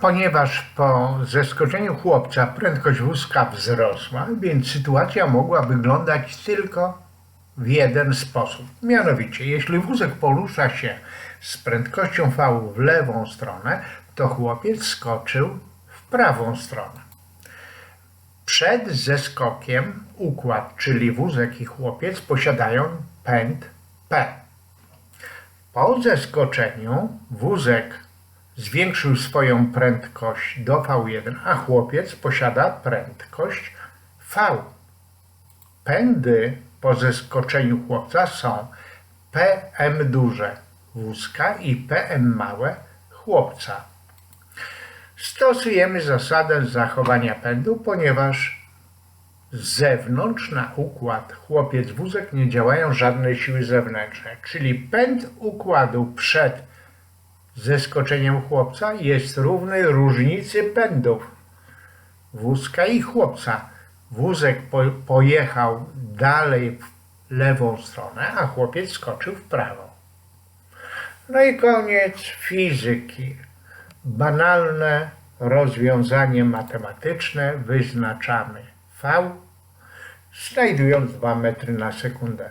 Ponieważ po zeskoczeniu chłopca prędkość wózka wzrosła, więc sytuacja mogła wyglądać tylko w jeden sposób. Mianowicie, jeśli wózek porusza się z prędkością V w lewą stronę, to chłopiec skoczył w prawą stronę. Przed zeskokiem układ, czyli wózek i chłopiec posiadają pęd P. Po zeskoczeniu wózek zwiększył swoją prędkość do V1, a chłopiec posiada prędkość V. Pędy po zeskoczeniu chłopca są PM duże wózka i PM małe chłopca. Stosujemy zasadę zachowania pędu, ponieważ z zewnątrz na układ chłopiec-wózek nie działają żadne siły zewnętrzne, czyli pęd układu przed zeskoczeniem chłopca jest równy różnicy pędów wózka i chłopca. Wózek po, pojechał dalej w lewą stronę, a chłopiec skoczył w prawą. No i koniec fizyki. Banalne rozwiązanie matematyczne wyznaczamy V, znajdując 2 metry na sekundę.